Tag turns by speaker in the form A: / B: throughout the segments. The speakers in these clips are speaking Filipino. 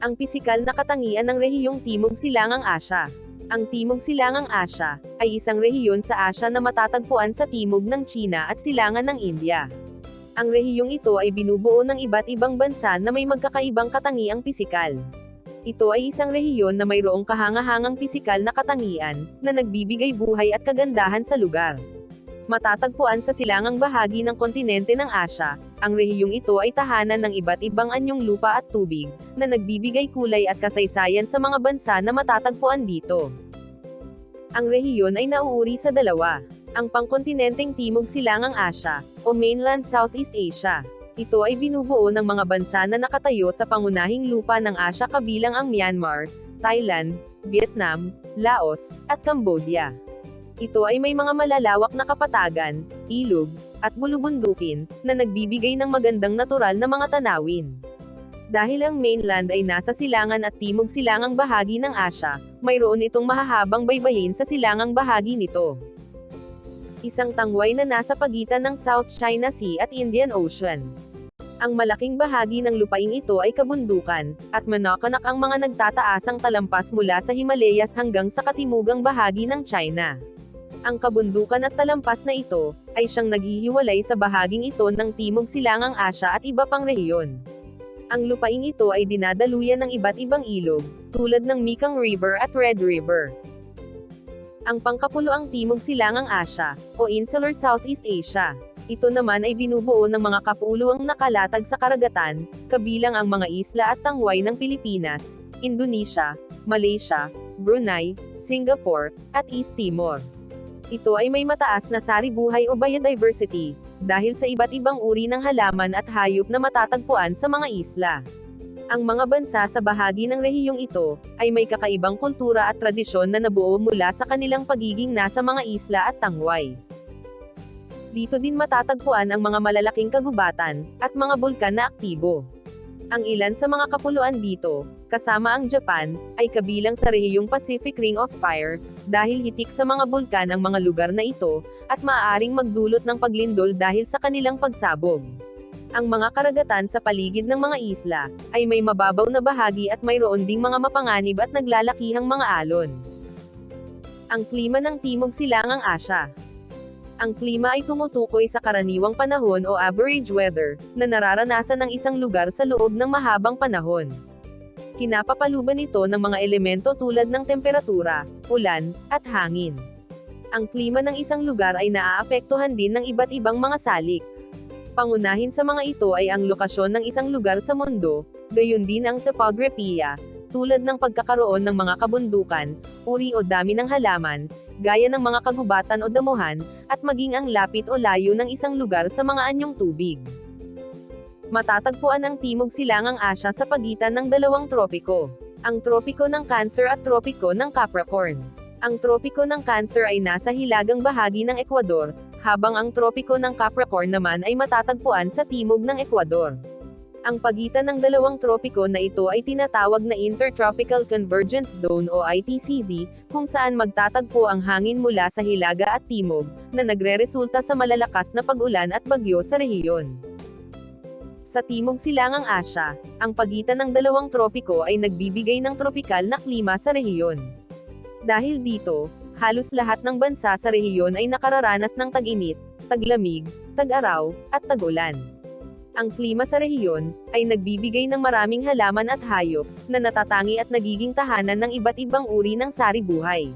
A: Ang pisikal na katangian ng rehiyong Timog Silangang Asya. Ang Timog Silangang Asya ay isang rehiyon sa Asya na matatagpuan sa timog ng China at silangan ng India. Ang rehiyong ito ay binubuo ng iba't ibang bansa na may magkakaibang katangiang pisikal. Ito ay isang rehiyon na mayroong kahangahangang pisikal na katangian na nagbibigay buhay at kagandahan sa lugar. Matatagpuan sa silangang bahagi ng kontinente ng Asya, ang rehiyong ito ay tahanan ng iba't ibang anyong lupa at tubig, na nagbibigay kulay at kasaysayan sa mga bansa na matatagpuan dito. Ang rehiyon ay nauuri sa dalawa. Ang pangkontinenteng Timog Silangang Asya, o Mainland Southeast Asia. Ito ay binubuo ng mga bansa na nakatayo sa pangunahing lupa ng Asya kabilang ang Myanmar, Thailand, Vietnam, Laos, at Cambodia. Ito ay may mga malalawak na kapatagan, ilog, at bulubundukin, na nagbibigay ng magandang natural na mga tanawin. Dahil ang mainland ay nasa silangan at timog silangang bahagi ng Asya, mayroon itong mahahabang baybayin sa silangang bahagi nito. Isang tangway na nasa pagitan ng South China Sea at Indian Ocean. Ang malaking bahagi ng lupaing ito ay kabundukan, at manakanak ang mga nagtataasang talampas mula sa Himalayas hanggang sa katimugang bahagi ng China. Ang kabundukan at talampas na ito, ay siyang naghihiwalay sa bahaging ito ng Timog Silangang Asya at iba pang rehiyon. Ang lupaing ito ay dinadaluyan ng iba't ibang ilog, tulad ng Mekong River at Red River. Ang pangkapuluang Timog Silangang Asya, o Insular Southeast Asia. Ito naman ay binubuo ng mga kapuluang nakalatag sa karagatan, kabilang ang mga isla at tangway ng Pilipinas, Indonesia, Malaysia, Brunei, Singapore, at East Timor. Ito ay may mataas na sari-buhay o biodiversity, dahil sa iba't ibang uri ng halaman at hayop na matatagpuan sa mga isla. Ang mga bansa sa bahagi ng rehiyong ito, ay may kakaibang kultura at tradisyon na nabuo mula sa kanilang pagiging nasa mga isla at tangway. Dito din matatagpuan ang mga malalaking kagubatan, at mga bulkan na aktibo. Ang ilan sa mga kapuluan dito, kasama ang Japan, ay kabilang sa rehiyong Pacific Ring of Fire, dahil hitik sa mga bulkan ang mga lugar na ito, at maaaring magdulot ng paglindol dahil sa kanilang pagsabog. Ang mga karagatan sa paligid ng mga isla, ay may mababaw na bahagi at mayroon ding mga mapanganib at naglalakihang mga alon. Ang klima ng Timog Silangang Asya ang klima ay tumutukoy sa karaniwang panahon o average weather, na nararanasan ng isang lugar sa loob ng mahabang panahon. Kinapapaluban ito ng mga elemento tulad ng temperatura, ulan, at hangin. Ang klima ng isang lugar ay naaapektuhan din ng iba't ibang mga salik. Pangunahin sa mga ito ay ang lokasyon ng isang lugar sa mundo, gayon din ang topografiya, tulad ng pagkakaroon ng mga kabundukan, uri o dami ng halaman, gaya ng mga kagubatan o damuhan, at maging ang lapit o layo ng isang lugar sa mga anyong tubig. Matatagpuan ang Timog Silangang Asya sa pagitan ng dalawang tropiko. Ang tropiko ng Cancer at tropiko ng Capricorn. Ang tropiko ng Cancer ay nasa hilagang bahagi ng Ecuador, habang ang tropiko ng Capricorn naman ay matatagpuan sa timog ng Ecuador. Ang pagitan ng dalawang tropiko na ito ay tinatawag na Intertropical Convergence Zone o ITCZ, kung saan magtatagpo ang hangin mula sa hilaga at timog, na nagreresulta sa malalakas na pag-ulan at bagyo sa rehiyon. Sa Timog Silangang Asya, ang pagitan ng dalawang tropiko ay nagbibigay ng tropikal na klima sa rehiyon. Dahil dito, halos lahat ng bansa sa rehiyon ay nakararanas ng tag-init, taglamig, tag-araw, at tag-ulan. Ang klima sa rehiyon, ay nagbibigay ng maraming halaman at hayop, na natatangi at nagiging tahanan ng iba't ibang uri ng sari-buhay.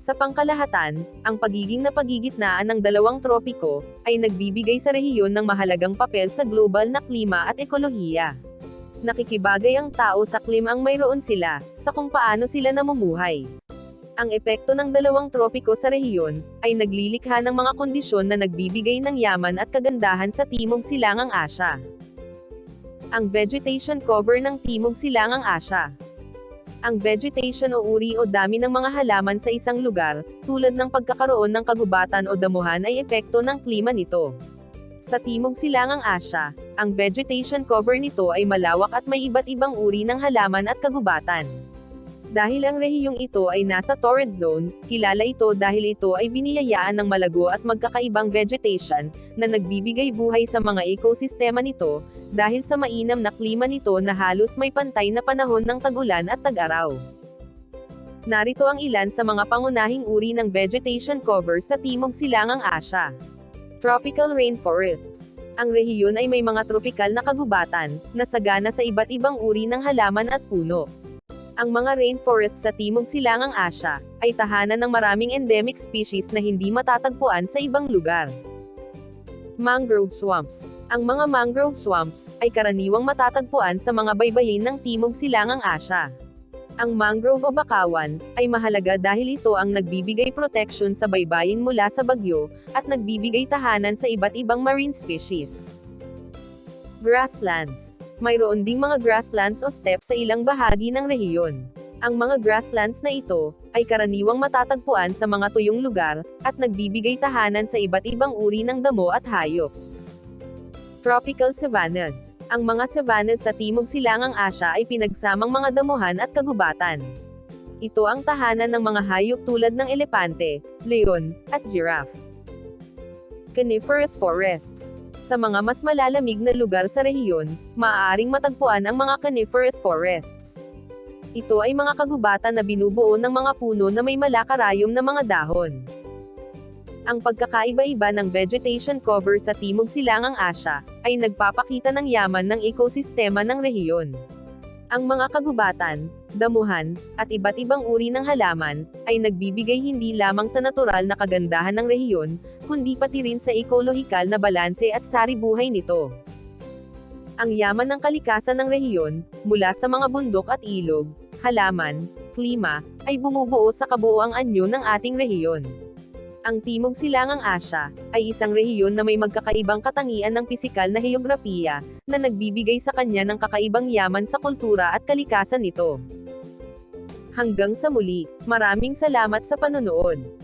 A: Sa pangkalahatan, ang pagiging napagigitnaan ng dalawang tropiko, ay nagbibigay sa rehiyon ng mahalagang papel sa global na klima at ekolohiya. Nakikibagay ang tao sa klimang mayroon sila, sa kung paano sila namumuhay. Ang epekto ng dalawang tropiko sa rehiyon, ay naglilikha ng mga kondisyon na nagbibigay ng yaman at kagandahan sa Timog Silangang Asya. Ang vegetation cover ng Timog Silangang Asya. Ang vegetation o uri o dami ng mga halaman sa isang lugar, tulad ng pagkakaroon ng kagubatan o damuhan ay epekto ng klima nito. Sa Timog Silangang Asya, ang vegetation cover nito ay malawak at may iba't ibang uri ng halaman at kagubatan. Dahil ang rehiyong ito ay nasa torrid zone, kilala ito dahil ito ay biniyayaan ng malago at magkakaibang vegetation, na nagbibigay buhay sa mga ekosistema nito, dahil sa mainam na klima nito na halos may pantay na panahon ng tagulan at tag-araw. Narito ang ilan sa mga pangunahing uri ng vegetation cover sa Timog Silangang Asya. Tropical rainforests. Ang rehiyon ay may mga tropikal na kagubatan, na sagana sa iba't ibang uri ng halaman at puno. Ang mga rainforest sa Timog Silangang Asya, ay tahanan ng maraming endemic species na hindi matatagpuan sa ibang lugar. Mangrove swamps. Ang mga mangrove swamps, ay karaniwang matatagpuan sa mga baybayin ng Timog Silangang Asya. Ang mangrove o bakawan, ay mahalaga dahil ito ang nagbibigay protection sa baybayin mula sa bagyo, at nagbibigay tahanan sa iba't ibang marine species. Grasslands. Mayroon ding mga grasslands o steppe sa ilang bahagi ng rehiyon. Ang mga grasslands na ito, ay karaniwang matatagpuan sa mga tuyong lugar, at nagbibigay tahanan sa iba't ibang uri ng damo at hayop. Tropical savannas. Ang mga savannas sa Timog Silangang Asya ay pinagsamang mga damuhan at kagubatan. Ito ang tahanan ng mga hayop tulad ng elepante, leon, at giraffe. Coniferous forests. Sa mga mas malalamig na lugar sa rehiyon, maaaring matagpuan ang mga coniferous forests. Ito ay mga kagubatan na binubuo ng mga puno na may malakarayom na mga dahon. Ang pagkakaiba-iba ng vegetation cover sa Timog Silangang Asya, ay nagpapakita ng yaman ng ekosistema ng rehiyon. Ang mga kagubatan, damuhan, at iba't ibang uri ng halaman, ay nagbibigay hindi lamang sa natural na kagandahan ng rehiyon, kundi pati rin sa ekolohikal na balanse at sari-buhay nito. Ang yaman ng kalikasan ng rehiyon, mula sa mga bundok at ilog, halaman, klima, ay bumubuo sa kabuoang anyo ng ating rehiyon. Ang Timog Silangang Asya, ay isang rehiyon na may magkakaibang katangian ng pisikal na heograpiya, na nagbibigay sa kanya ng kakaibang yaman sa kultura at kalikasan nito. Hanggang sa muli, maraming salamat sa panonood.